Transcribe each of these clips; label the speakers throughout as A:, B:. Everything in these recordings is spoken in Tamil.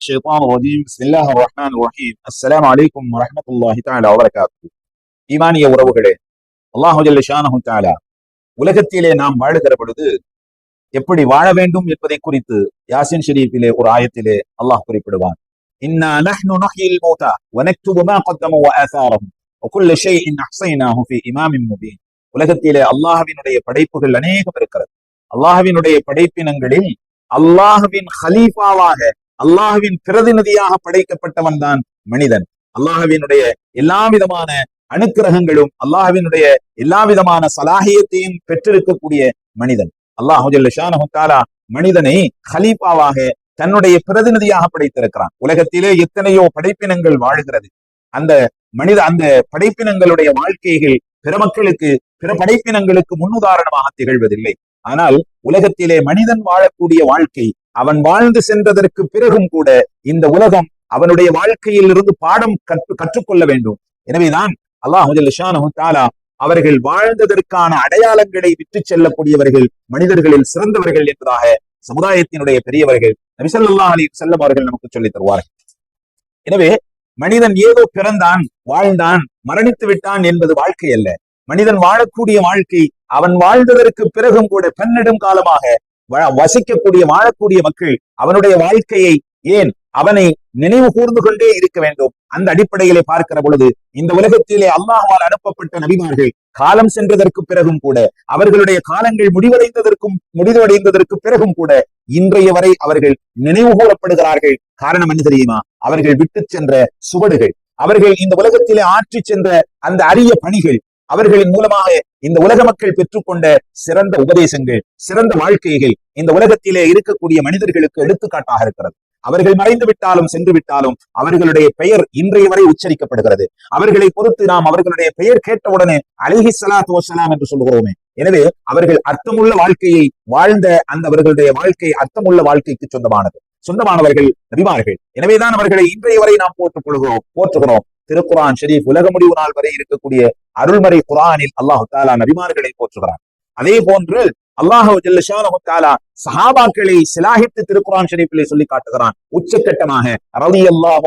A: ஷேபான் ரஜீம் பிஸ்மில்லாஹ் ரஹ்மான் ரஹீம் அஸ்ஸலாம் அலைக்கும் வரஹமத்துல்லாஹி தஆலா வபரகாத்து ஈமானிய உறவுகளே அல்லாஹு ஜல்ல ஷானஹு தஆலா உலகத்திலே நாம் வாழுகிற பொழுது எப்படி வாழ வேண்டும் என்பதை குறித்து யாசின் ஷெரீஃபிலே ஒரு ஆயத்திலே அல்லாஹ் குறிப்பிடுவான். உலகத்திலே அல்லாஹ்வினுடைய படைப்புகள் அநேகம் இருக்கிறது. அல்லாஹவினுடைய படைப்பினங்களில் அல்லாஹ்வின் ஹலீஃபாவாக அல்லாஹ்வின் பிரதிநிதியாக படைக்கப்பட்டவன் தான் மனிதன். அல்லாஹுவினுடைய எல்லா விதமான அனுக்கிரகங்களும் அல்லாஹுவினுடைய எல்லா விதமான சலாகியத்தையும் பெற்றிருக்கக்கூடிய மனிதன். அல்லாஹு மனிதனை ஹலீஃபாவாக தன்னுடைய பிரதிநிதியாக படைத்திருக்கிறான். உலகத்திலே எத்தனையோ படைப்பினங்கள் வாழ்கிறது. அந்த மனித அந்த படைப்பினங்களுடைய வாழ்க்கைகள் பிற மக்களுக்கு பிற படைப்பினங்களுக்கு முன்னுதாரணமாக திகழ்வதில்லை. ஆனால் உலகத்திலே மனிதன் வாழக்கூடிய வாழ்க்கை அவன் வாழ்ந்து சென்றதற்கு பிறகும் கூட இந்த உலகம் அவனுடைய வாழ்க்கையில் இருந்து பாடம் கற்று கற்றுக்கொள்ள வேண்டும். எனவேதான் அல்லாஹ் தாலா அவர்கள் வாழ்ந்ததற்கான அடையாளங்களை விட்டு செல்லக்கூடியவர்கள் மனிதர்களில் சிறந்தவர்கள் என்பதாக சமுதாயத்தினுடைய பெரியவர்கள் நபிசல்லா அலி செல்லம் அவர்கள் நமக்கு சொல்லித் தருவார்கள். எனவே மனிதன் ஏதோ பிறந்தான் வாழ்ந்தான் மரணித்து விட்டான் என்பது வாழ்க்கை அல்ல. மனிதன் வாழக்கூடிய வாழ்க்கை அவன் வாழ்ந்ததற்கு பிறகும் கூட பன்னெடும் காலமாக வசிக்கக்கூடிய வாழக்கூடிய மக்கள் அவனுடைய வாழ்க்கையை ஏன் அவனை நினைவு கூர்ந்து கொண்டே இருக்க வேண்டும்? அந்த அடிப்படையிலே பார்க்கிற பொழுது இந்த உலகத்திலே அல்லாஹால் அனுப்பப்பட்ட நபிமார்கள் காலம் சென்றதற்கு பிறகும் கூட அவர்களுடைய காலங்கள் முடிவடைந்ததற்கும் முடிவடைந்ததற்கு பிறகும் கூட இன்றைய வரை அவர்கள் நினைவு கூறப்படுகிறார்கள். காரணம் என்ன தெரியுமா? அவர்கள் விட்டு சென்ற சுவடுகள். அவர்கள் இந்த உலகத்திலே ஆற்றி சென்ற அந்த அரிய பணிகள் அவர்களின் மூலமாக இந்த உலக மக்கள் பெற்றுக்கொண்ட சிறந்த உபதேசங்கள் சிறந்த வாழ்க்கைகள் இந்த உலகத்திலே இருக்கக்கூடிய மனிதர்களுக்கு எடுத்துக்காட்டாக இருக்கிறது. அவர்கள் மறைந்து விட்டாலும் சென்று விட்டாலும் அவர்களுடைய பெயர் இன்றைய வரை உச்சரிக்கப்படுகிறது. அவர்களை பொறுத்து நாம் அவர்களுடைய பெயர் கேட்டவுடனே அழகி சலாத் வசலாம் என்று சொல்கிறோமே எனவே அவர்கள் அர்த்தமுள்ள வாழ்க்கையை வாழ்ந்த அந்த அவர்களுடைய வாழ்க்கை அர்த்தமுள்ள வாழ்க்கைக்கு சொந்தமானது. சொந்தமானவர்கள் நபிமார்கள். எனவேதான் அவர்களை இன்றைய வரை நாம் போற்றுக் கொள்கிறோம் போற்றுகிறோம். திருக்குரான் ஷெரீப் உலக முடிவு நாள் வரை இருக்கக்கூடிய அருள்மறை குரானில் அல்லாஹு தாலா நபிமார்களை போற்றுகிறார் அதே போன்று அல்லாஹு தாலா சஹாபாக்களை சிலாகித்து திருக்குரான் ஷெரீப்பிலே சொல்லி காட்டுகிறான். உச்சக்கட்டமாக ரவி அல்லாஹ்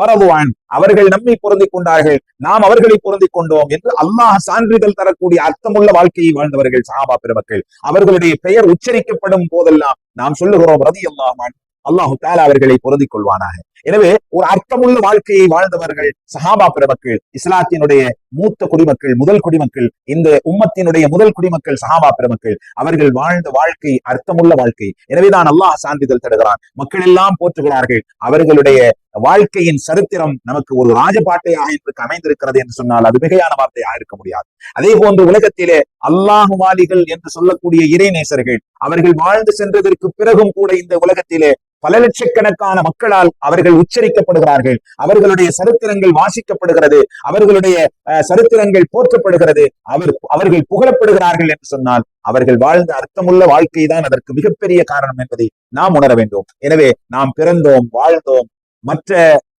A: வரதுவான் அவர்கள் நம்மை பொருந்திக் கொண்டார்கள் நாம் அவர்களை பொருந்திக் கொண்டோம் என்று அல்லாஹ் சான்றிதழ் தரக்கூடிய அர்த்தமுள்ள வாழ்க்கையை வாழ்ந்தவர்கள் சஹாபா பெருமக்கள். அவர்களுடைய பெயர் உச்சரிக்கப்படும் போதெல்லாம் நாம் சொல்லுகிறோம் ரதி அல்லாஹ் அல்லாஹு தாலா அவர்களை பொருந்திக் கொள்வானாக. எனவே ஒரு அர்த்தமுள்ள வாழ்க்கையை வாழ்ந்தவர்கள் சஹாபா பெருமக்கள் இஸ்லாத்தினுடைய மூத்த குடிமக்கள் முதல் குடிமக்கள் இந்த உம்மத்தினுடைய முதல் குடிமக்கள் சஹாபா பெருமக்கள் அவர்கள் வாழ்ந்த வாழ்க்கை அர்த்தமுள்ள வாழ்க்கை. எனவேதான் அல்லாஹ் சான்றிதழ் தருகிறான். மக்கள் எல்லாம் போற்றுகிறார்கள். அவர்களுடைய வாழ்க்கையின் சரித்திரம் நமக்கு ஒரு ராஜபாட்டையாக இன்றைக்கு அமைந்திருக்கிறது என்று சொன்னால் அது மிகையான வார்த்தையாக இருக்க முடியாது. அதே போன்று உலகத்திலே அல்லாஹுவாலிகள் என்று சொல்லக்கூடிய இறைநேசர்கள் அவர்கள் வாழ்ந்து சென்றதற்கு பிறகும் கூட இந்த உலகத்திலே பல லட்சக்கணக்கான மக்களால் அவர்கள் அவர்கள் உச்சரிக்கப்படுகிறார்கள். அவர்களுடைய சரித்திரங்கள் வாசிக்கப்படுகிறது. அவர்களுடைய சரித்திரங்கள் போற்றப்படுகிறது. அவர் அவர்கள் புகழப்படுகிறார்கள் என்று சொன்னால் அவர்கள் வாழ்ந்த அர்த்தமுள்ள வாழ்க்கை தான் அதற்கு மிகப்பெரிய காரணம் என்பதை நாம் உணர வேண்டும். எனவே நாம் பிறந்தோம் வாழ்ந்தோம். மற்ற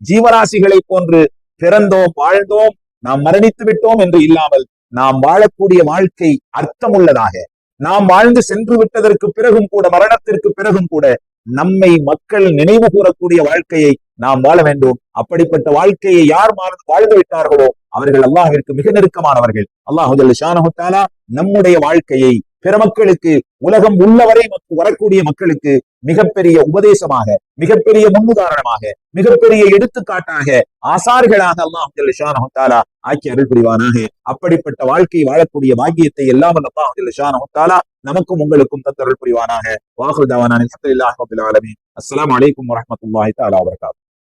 A: ஜீவராசிகளை போன்று பிறந்தோம் வாழ்ந்தோம். நாம் மரணித்து விட்டோம் என்று இல்லாமல் நாம் வாழக்கூடிய வாழ்க்கை அர்த்தமுள்ளதாக. நாம் வாழ்ந்து சென்று விட்டதற்கு பிறகும் கூட மரணத்திற்கு பிறகும் கூட நம்மை மக்கள் நினைவு கூறக்கூடிய வாழ்க்கையை நாம் வாழ வேண்டும். அப்படிப்பட்ட வாழ்க்கையை யார் வாழ்ந்து விட்டார்களோ அவர்கள் அல்லாஹிற்கு மிக நெருக்கமானவர்கள். அல்லாஹு நம்முடைய வாழ்க்கையை பிற மக்களுக்கு உலகம் உள்ளவரை வரக்கூடிய மக்களுக்கு மிகப்பெரிய உபதேசமாக மிகப்பெரிய முன்னுதாரணமாக மிகப்பெரிய எடுத்துக்காட்டாக ஆசார்களாக அல்லாஹ் ஆக்கி அருள் புரிவானாக அப்படிப்பட்ட வாழ்க்கை வாழக்கூடிய பாக்கியத்தை எல்லாம் அல்லாஹ் நமக்கும் உங்களுக்கும் தத்தருள் புரிவானாக வாகுல் தவானான் அஸ்லாம் வலைக்கம் வரமத்துல்லாஹி தாலா வரகாத்து